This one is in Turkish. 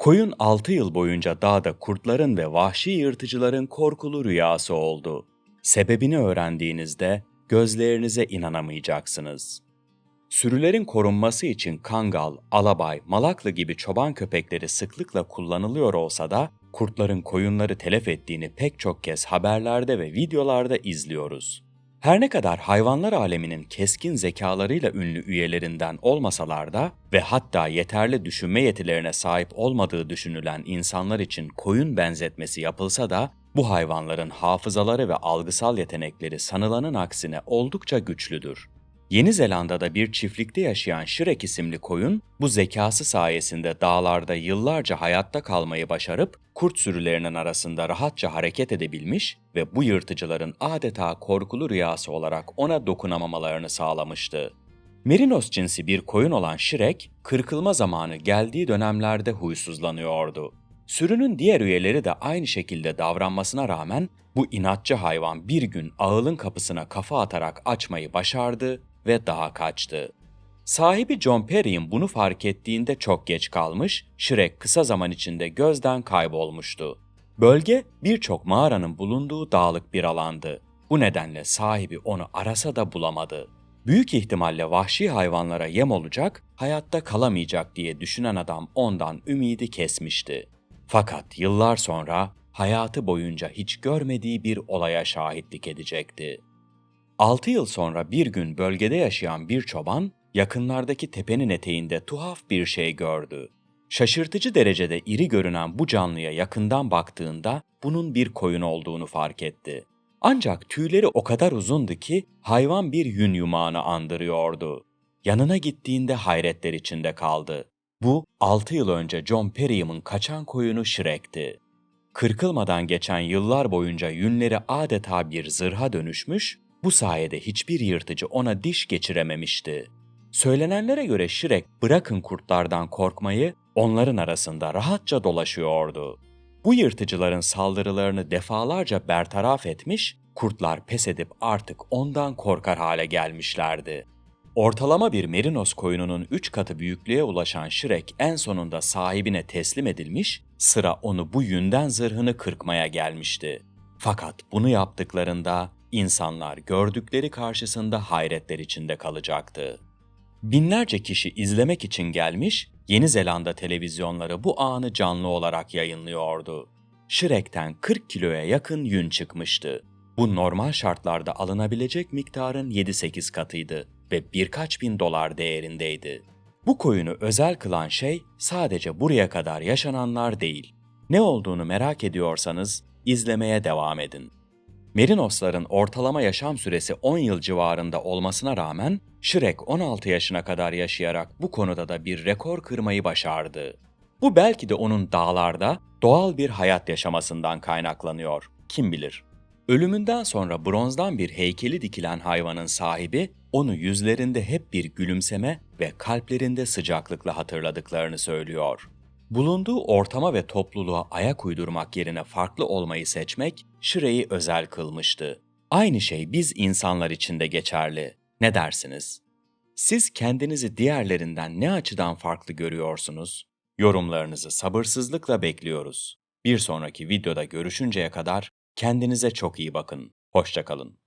Koyun 6 yıl boyunca dağda kurtların ve vahşi yırtıcıların korkulu rüyası oldu. Sebebini öğrendiğinizde gözlerinize inanamayacaksınız. Sürülerin korunması için kangal, alabay, malaklı gibi çoban köpekleri sıklıkla kullanılıyor olsa da kurtların koyunları telef ettiğini pek çok kez haberlerde ve videolarda izliyoruz. Her ne kadar hayvanlar aleminin keskin zekalarıyla ünlü üyelerinden olmasalar da ve hatta yeterli düşünme yetilerine sahip olmadığı düşünülen insanlar için koyun benzetmesi yapılsa da bu hayvanların hafızaları ve algısal yetenekleri sanılanın aksine oldukça güçlüdür. Yeni Zelanda'da bir çiftlikte yaşayan Shrek isimli koyun bu zekası sayesinde dağlarda yıllarca hayatta kalmayı başarıp kurt sürülerinin arasında rahatça hareket edebilmiş ve bu yırtıcıların adeta korkulu rüyası olarak ona dokunamamalarını sağlamıştı. Merinos cinsi bir koyun olan Shrek, kırkılma zamanı geldiği dönemlerde huysuzlanıyordu. Sürünün diğer üyeleri de aynı şekilde davranmasına rağmen bu inatçı hayvan bir gün ağılın kapısına kafa atarak açmayı başardı ve daha kaçtı. Sahibi John Perry'in bunu fark ettiğinde çok geç kalmış, Shrek kısa zaman içinde gözden kaybolmuştu. Bölge birçok mağaranın bulunduğu dağlık bir alandı. Bu nedenle sahibi onu arasa da bulamadı. Büyük ihtimalle vahşi hayvanlara yem olacak, hayatta kalamayacak diye düşünen adam ondan ümidi kesmişti. Fakat yıllar sonra hayatı boyunca hiç görmediği bir olaya şahitlik edecekti. 6 yıl sonra bir gün bölgede yaşayan bir çoban yakınlardaki tepenin eteğinde tuhaf bir şey gördü. Şaşırtıcı derecede iri görünen bu canlıya yakından baktığında bunun bir koyun olduğunu fark etti. Ancak tüyleri o kadar uzundu ki hayvan bir yün yumağını andırıyordu. Yanına gittiğinde hayretler içinde kaldı. Bu 6 yıl önce John Perry'im'in kaçan koyunu Shrek'ti. Kırkılmadan geçen yıllar boyunca yünleri adeta bir zırha dönüşmüş, bu sayede hiçbir yırtıcı ona diş geçirememişti. Söylenenlere göre Shrek bırakın kurtlardan korkmayı, onların arasında rahatça dolaşıyordu. Bu yırtıcıların saldırılarını defalarca bertaraf etmiş, kurtlar pes edip artık ondan korkar hale gelmişlerdi. Ortalama bir merinos koyununun 3 katı büyüklüğe ulaşan Shrek en sonunda sahibine teslim edilmiş, sıra onu bu yünden zırhını kırkmaya gelmişti. Fakat bunu yaptıklarında insanlar gördükleri karşısında hayretler içinde kalacaktı. Binlerce kişi izlemek için gelmiş, Yeni Zelanda televizyonları bu anı canlı olarak yayınlıyordu. Shrek'ten 40 kiloya yakın yün çıkmıştı. Bu normal şartlarda alınabilecek miktarın 7-8 katıydı ve birkaç bin dolar değerindeydi. Bu koyunu özel kılan şey sadece buraya kadar yaşananlar değil. Ne olduğunu merak ediyorsanız izlemeye devam edin. Merinosların ortalama yaşam süresi 10 yıl civarında olmasına rağmen Shrek 16 yaşına kadar yaşayarak bu konuda da bir rekor kırmayı başardı. Bu belki de onun dağlarda doğal bir hayat yaşamasından kaynaklanıyor. Kim bilir? Ölümünden sonra bronzdan bir heykeli dikilen hayvanın sahibi onu yüzlerinde hep bir gülümseme ve kalplerinde sıcaklıkla hatırladıklarını söylüyor. Bulunduğu ortama ve topluluğa ayak uydurmak yerine farklı olmayı seçmek Shrek'i özel kılmıştı. Aynı şey biz insanlar için de geçerli. Ne dersiniz? Siz kendinizi diğerlerinden ne açıdan farklı görüyorsunuz? Yorumlarınızı sabırsızlıkla bekliyoruz. Bir sonraki videoda görüşünceye kadar kendinize çok iyi bakın. Hoşçakalın.